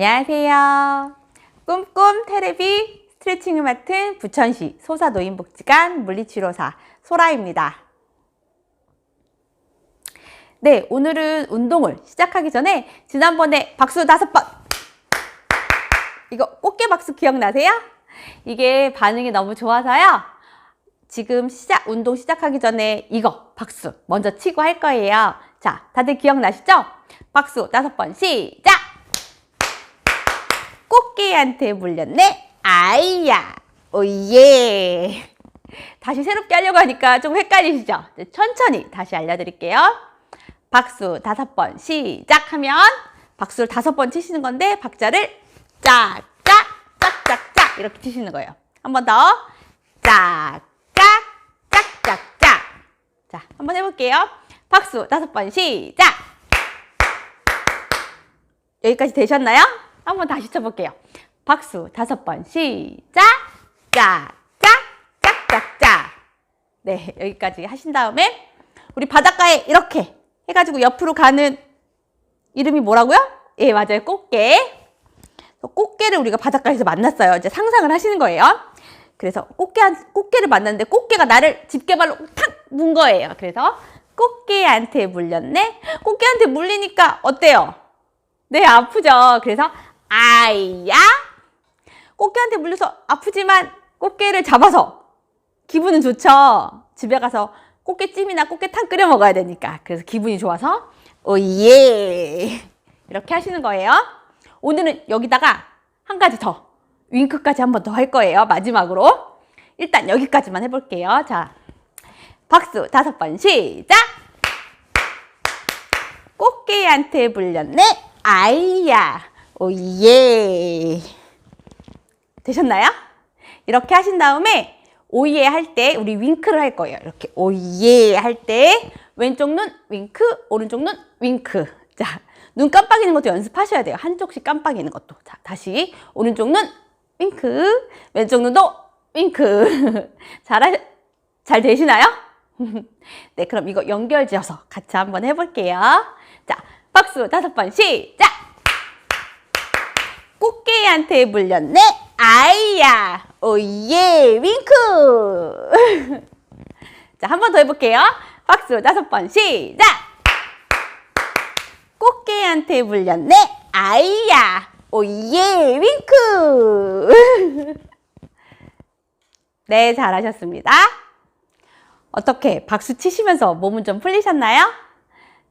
안녕하세요. 꿈꿈 테레비 스트레칭을 맡은 부천시 소사노인복지관 물리치료사 소라입니다. 네, 오늘은 운동을 시작하기 전에 지난번에 박수 다섯 번! 이거 꽃게 박수 기억나세요? 이게 반응이 너무 좋아서요. 지금 시작, 운동 시작하기 전에 이거 박수 먼저 치고 할 거예요. 자, 다들 기억나시죠? 박수 다섯 번 시작! 꽃게한테 물렸네? 아이야! 오예! 다시 새롭게 하려고 하니까 좀 헷갈리시죠? 천천히 다시 알려드릴게요. 박수 다섯 번 시작하면 박수를 다섯 번 치시는 건데 박자를 짝 짝 짝 짝 짝 이렇게 치시는 거예요. 한 번 더. 짝 짝 짝 짝 짝. 자, 한번 해볼게요. 박수 다섯 번 시작. 여기까지 되셨나요? 한번 다시 쳐볼게요. 박수 다섯 번 시작. 짝짝 짝짝짝. 네, 여기까지 하신 다음에 우리 바닷가에 이렇게 해가지고 옆으로 가는 이름이 뭐라고요? 예, 맞아요. 꽃게. 꽃게를 우리가 바닷가에서 만났어요. 이제 상상을 하시는 거예요. 그래서 꽃게 한, 꽃게를 만났는데 꽃게가 나를 집게발로 탁 문 거예요. 그래서 꽃게한테 물렸네. 꽃게한테 물리니까 어때요? 네, 아프죠. 그래서 아이야. 꽃게한테 물려서 아프지만 꽃게를 잡아서 기분은 좋죠. 집에 가서 꽃게찜이나 꽃게탕 끓여 먹어야 되니까. 그래서 기분이 좋아서 오예 이렇게 하시는 거예요. 오늘은 여기다가 한 가지 더 윙크까지 한 번 더 할 거예요. 마지막으로 일단 여기까지만 해볼게요. 자, 박수 다섯 번 시작. 꽃게한테 불렸네. 아이야. 오예. 되셨나요? 이렇게 하신 다음에 오예 할 때 우리 윙크를 할 거예요. 이렇게 오예 할 때 왼쪽 눈 윙크, 오른쪽 눈 윙크. 자, 눈 깜빡이는 것도 연습하셔야 돼요. 한쪽씩 깜빡이는 것도. 자, 다시 오른쪽 눈 윙크, 왼쪽 눈도 윙크. 잘하 잘 되시나요? 네, 그럼 이거 연결 지어서 같이 한번 해볼게요. 자, 박수 다섯 번 시작! 꽃게한테 물렸네? 아이야! 오예! 윙크! 자, 한 번 더 해볼게요. 박수 다섯 번 시작! 꽃게한테 물렸네? 아이야! 오예! 윙크! 네, 잘하셨습니다. 어떻게 박수 치시면서 몸은 좀 풀리셨나요?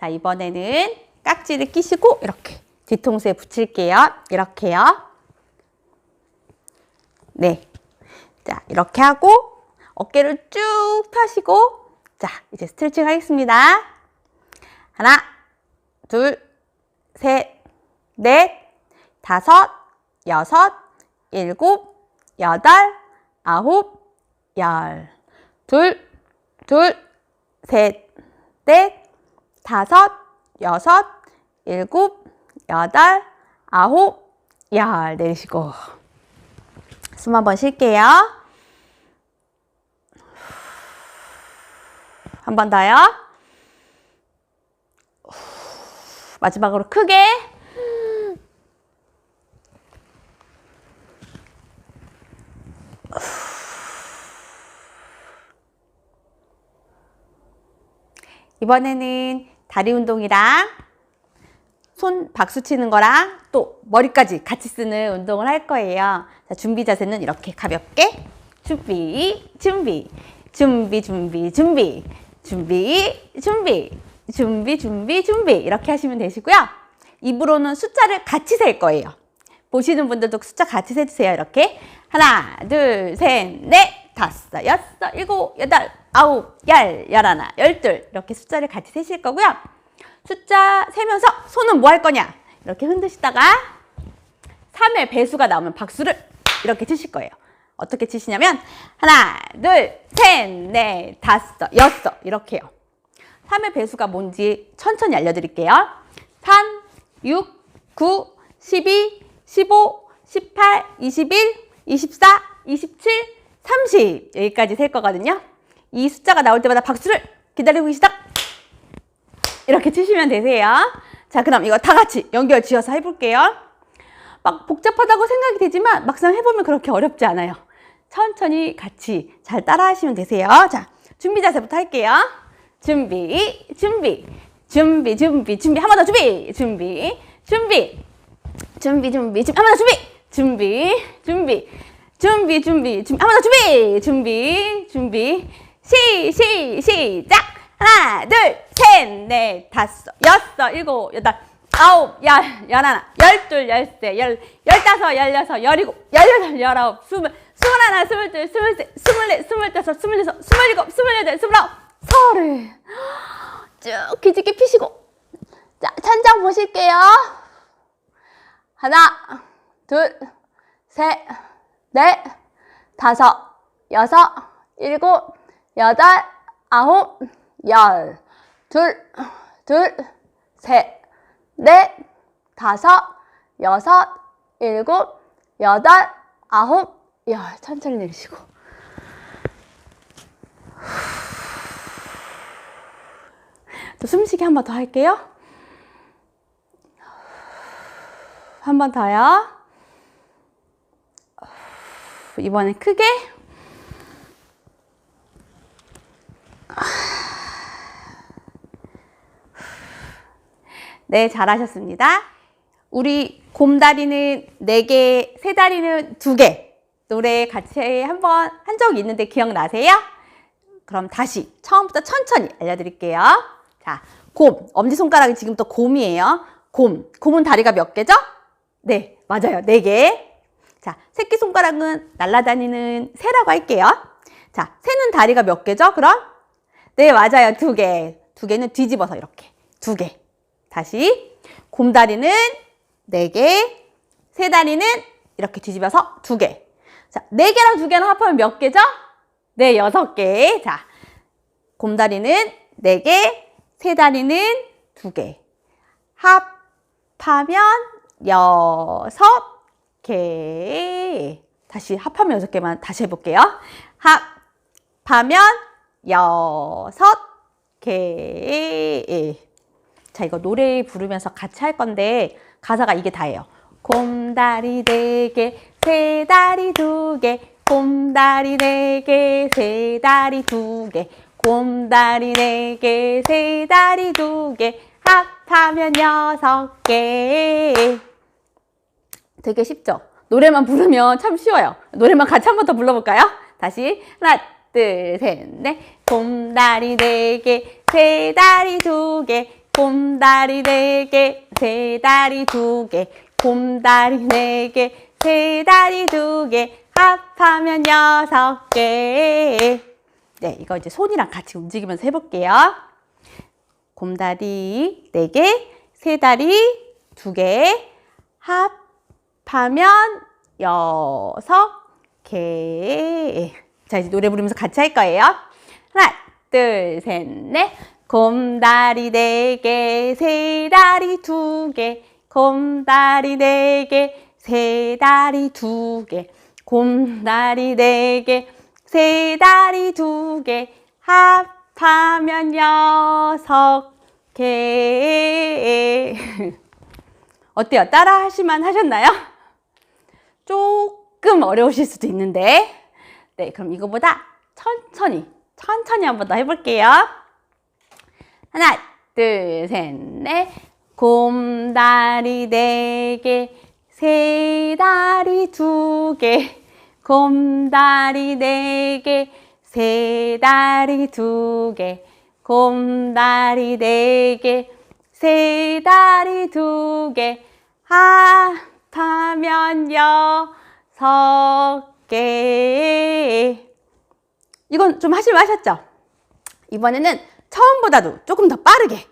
자, 이번에는 깍지를 끼시고 이렇게 뒤통수에 붙일게요. 이렇게요. 네. 자, 이렇게 하고 어깨를 쭉 펴시고 자, 이제 스트레칭 하겠습니다. 하나, 둘, 셋, 넷, 다섯, 여섯, 일곱, 여덟, 아홉, 열. 둘, 둘, 셋, 넷, 다섯, 여섯, 일곱, 여덟, 아홉, 열. 내리시고. 숨 한번 쉴게요. 한 번 더요. 마지막으로 크게. 이번에는 다리 운동이랑 손 박수 치는 거랑 또 머리까지 같이 쓰는 운동을 할 거예요. 자, 준비 자세는 이렇게 가볍게 준비, 준비, 준비, 준비, 준비, 준비, 준비, 준비, 준비, 준비 이렇게 하시면 되시고요. 입으로는 숫자를 같이 셀 거예요. 보시는 분들도 숫자 같이 세주세요. 이렇게 하나, 둘, 셋, 넷, 다섯, 여섯, 일곱, 여덟, 아홉, 열, 열하나, 열둘 이렇게 숫자를 같이 세실 거고요. 숫자 세면서 손은 뭐 할 거냐? 이렇게 흔드시다가 3의 배수가 나오면 박수를 이렇게 치실 거예요. 어떻게 치시냐면 하나, 둘, 셋, 넷, 다섯, 여섯 이렇게요. 3의 배수가 뭔지 천천히 알려드릴게요. 3, 6, 9, 12, 15, 18, 21, 24, 27, 30 여기까지 셀 거거든요. 이 숫자가 나올 때마다 박수를 기다리고 계시다. 이렇게 치시면 되세요. 자, 그럼 이거 다 같이 연결 지어서 해볼게요. 막 복잡하다고 생각이 되지만 막상 해보면 그렇게 어렵지 않아요. 천천히 같이 잘 따라 하시면 되세요. 자, 준비 자세부터 할게요. 준비, 준비, 준비, 준비, 준비. 한 번 더 준비, 준비, 준비, 준비, 준비, 준비. 한 번 더 준비, 준비, 준비, 준비, 준비, 준비. 한 번 더 준비, 준비, 준비. 시, 시, 시작. 하나, 둘, 셋, 넷, 다섯, 여섯, 일곱, 여덟, 아홉, 열, 열하나, 열둘, 열세, 열, 열다섯, 열여섯, 열일곱, 열여덟, 열아홉, 스물, 스물하나, 스물둘, 스물셋, 스물넷, 스물다섯, 스물여섯, 스물일곱, 스물여덟, 스물아홉, 서른. 쭉 기지개 피시고. 자, 천장 보실게요. 하나, 둘, 셋, 넷, 다섯, 여섯, 일곱, 여덟, 아홉, 열. 둘, 둘, 셋, 넷, 다섯, 여섯, 일곱, 여덟, 아홉, 열. 천천히 내리시고. 또 숨쉬기 한 번 더 할게요. 한 번 더요. 이번엔 크게. 네, 잘하셨습니다. 우리 곰다리는 4개, 새다리는 2개. 노래 같이 한번 한 적이 있는데 기억나세요? 그럼 다시 처음부터 천천히 알려드릴게요. 자, 곰. 엄지손가락이 지금 또 곰이에요. 곰. 곰은 다리가 몇 개죠? 네, 맞아요. 네 개. 자, 새끼손가락은 날아다니는 새라고 할게요. 자, 새는 다리가 몇 개죠? 그럼? 네, 맞아요. 두 개. 두 개는 뒤집어서 이렇게. 두 개. 다시. 곰다리는 네 개. 새다리는 이렇게 뒤집어서 두 개. 자, 네 개랑 두 개는 합하면 몇 개죠? 네, 여섯 개. 자, 곰다리는 네 개, 새다리는 두 개. 합하면 여섯 개. 다시 합하면 여섯 개만 다시 해볼게요. 합하면 여섯 개. 자, 이거 노래 부르면서 같이 할 건데 가사가 이게 다예요. 곰다리 네 개, 새다리 두 개, 곰다리 네 개, 새다리 두 개, 곰다리 네 개, 새다리 두 개, 합하면 여섯 개. 되게 쉽죠? 노래만 부르면 참 쉬워요. 노래만 같이 한 번 더 불러볼까요? 다시 하나, 둘, 셋, 넷. 곰다리 네 개, 새다리 두 개, 곰다리 네 개, 새다리 두 개, 곰다리 네 개, 새다리 두 개, 합하면 여섯 개. 네, 이거 이제 손이랑 같이 움직이면서 해볼게요. 곰다리 네 개, 새다리 두 개, 합하면 여섯 개. 자, 이제 노래 부르면서 같이 할 거예요. 하나, 둘, 셋, 넷. 곰다리 네 개, 새다리 두 개, 곰다리 네 개, 새다리 두 개, 곰다리 네 개, 새다리 두 개, 합하면 여섯 개. 어때요? 따라 하시면 하셨나요? 조금 어려우실 수도 있는데. 네, 그럼 이거보다 천천히, 천천히 한번 더 해볼게요. 하나, 둘, 셋, 넷. 곰다리 네 개, 새다리 두 개, 곰다리 네 개, 새다리 두 개, 곰다리 네 개, 새다리 두 개, 합하면 여섯 개. 이건 좀 하실 만하셨죠? 이번에는 처음보다도 조금 더 빠르게,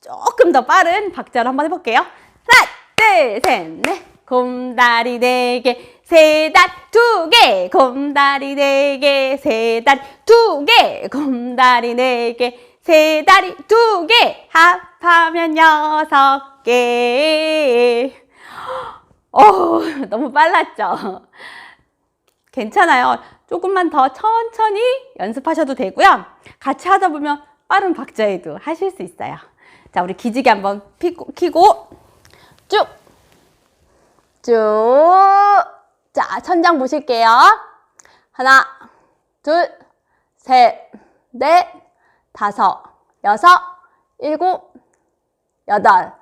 조금 더 빠른 박자로 한번 해볼게요. 하나, 둘, 셋, 넷. 곰다리 네 개, 새다리 두 개, 곰다리 네 개, 새다리 두 개, 곰다리 네 개, 새다리 두 개, 합하면 여섯 개. 어, 너무 빨랐죠? 괜찮아요. 조금만 더 천천히 연습하셔도 되고요. 같이 하다 보면 빠른 박자에도 하실 수 있어요. 자, 우리 기지개 한번 피고, 키고 쭉, 쭉. 자, 천장 보실게요. 하나, 둘, 셋, 넷, 다섯, 여섯, 일곱, 여덟,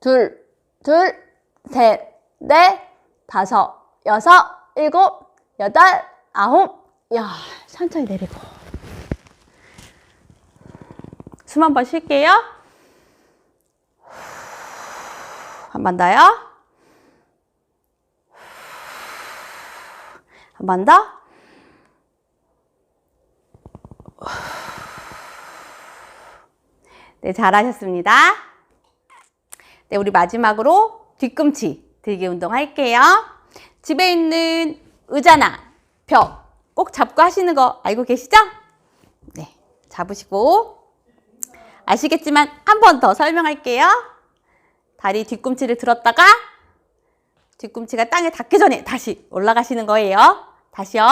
둘, 둘, 셋, 넷, 다섯, 여섯, 일곱, 여덟, 아홉. 야, 천천히 내리고. 숨 한번 쉴게요. 한 번 더요. 한 번 더. 네, 잘하셨습니다. 네, 우리 마지막으로 뒤꿈치 들기 운동 할게요. 집에 있는 의자나 벽 꼭 잡고 하시는 거 알고 계시죠? 네, 잡으시고 아시겠지만 한 번 더 설명할게요. 다리 뒤꿈치를 들었다가 뒤꿈치가 땅에 닿기 전에 다시 올라가시는 거예요. 다시요.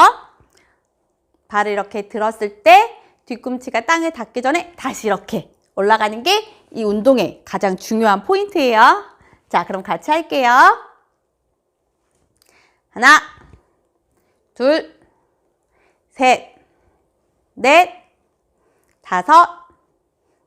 발을 이렇게 들었을 때 뒤꿈치가 땅에 닿기 전에 다시 이렇게 올라가는 게 이 운동의 가장 중요한 포인트예요. 자, 그럼 같이 할게요. 하나, 둘, 셋, 넷, 다섯,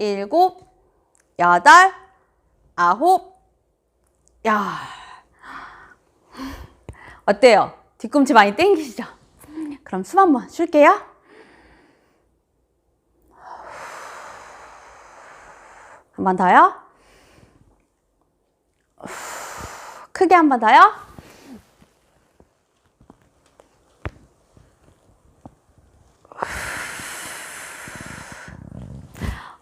일곱, 여덟, 아홉, 열. 어때요? 뒤꿈치 많이 땡기시죠? 그럼 숨 한번 쉴게요. 한 번 더요. 크게 한 번 더요.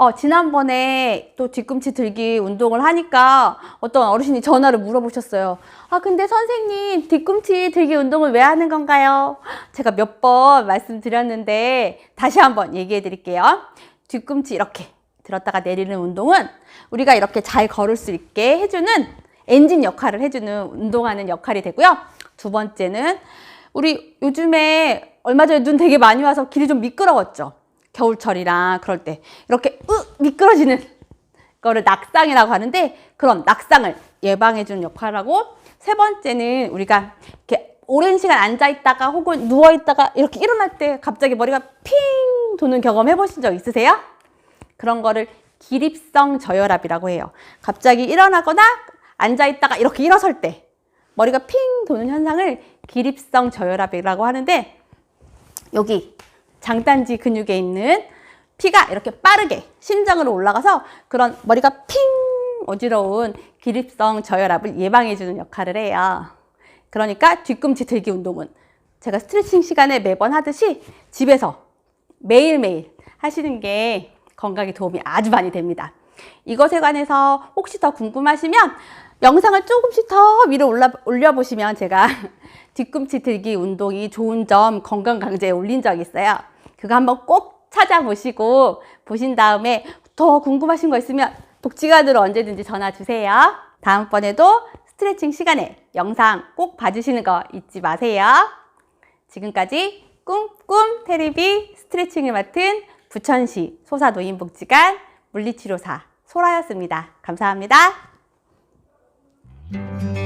어, 지난번에 또 뒤꿈치 들기 운동을 하니까 어떤 어르신이 전화를 물어보셨어요. 아, 근데 선생님, 뒤꿈치 들기 운동을 왜 하는 건가요? 제가 몇 번 말씀드렸는데 다시 한번 얘기해 드릴게요. 뒤꿈치 이렇게 들었다가 내리는 운동은 우리가 이렇게 잘 걸을 수 있게 해주는 엔진 역할을 해주는 운동하는 역할이 되고요. 두 번째는 우리 요즘에 얼마 전에 눈 되게 많이 와서 길이 좀 미끄러웠죠. 겨울철이랑 그럴 때 이렇게 으 미끄러지는 거를 낙상이라고 하는데 그런 낙상을 예방해 주는 역할을 하고 세 번째는 우리가 이렇게 오랜 시간 앉아 있다가 혹은 누워 있다가 이렇게 일어날 때 갑자기 머리가 핑 도는 경험 해보신 적 있으세요? 그런 거를 기립성 저혈압이라고 해요. 갑자기 일어나거나 앉아 있다가 이렇게 일어설 때 머리가 핑 도는 현상을 기립성 저혈압이라고 하는데 여기 장단지 근육에 있는 피가 이렇게 빠르게 심장으로 올라가서 그런 머리가 핑 어지러운 기립성 저혈압을 예방해 주는 역할을 해요. 그러니까 뒤꿈치 들기 운동은 제가 스트레칭 시간에 매번 하듯이 집에서 매일매일 하시는 게 건강에 도움이 아주 많이 됩니다. 이것에 관해서 혹시 더 궁금하시면 영상을 조금씩 더 위로 올라, 올려보시면 제가 뒤꿈치 들기 운동이 좋은 점 건강 강좌에 올린 적이 있어요. 그거 한번 꼭 찾아보시고 보신 다음에 더 궁금하신 거 있으면 독지관으로 언제든지 전화 주세요. 다음번에도 스트레칭 시간에 영상 꼭 봐주시는 거 잊지 마세요. 지금까지 꿈꿈 테레비 스트레칭을 맡은 부천시 소사노인복지관 물리치료사 소라였습니다. 감사합니다. Thank you.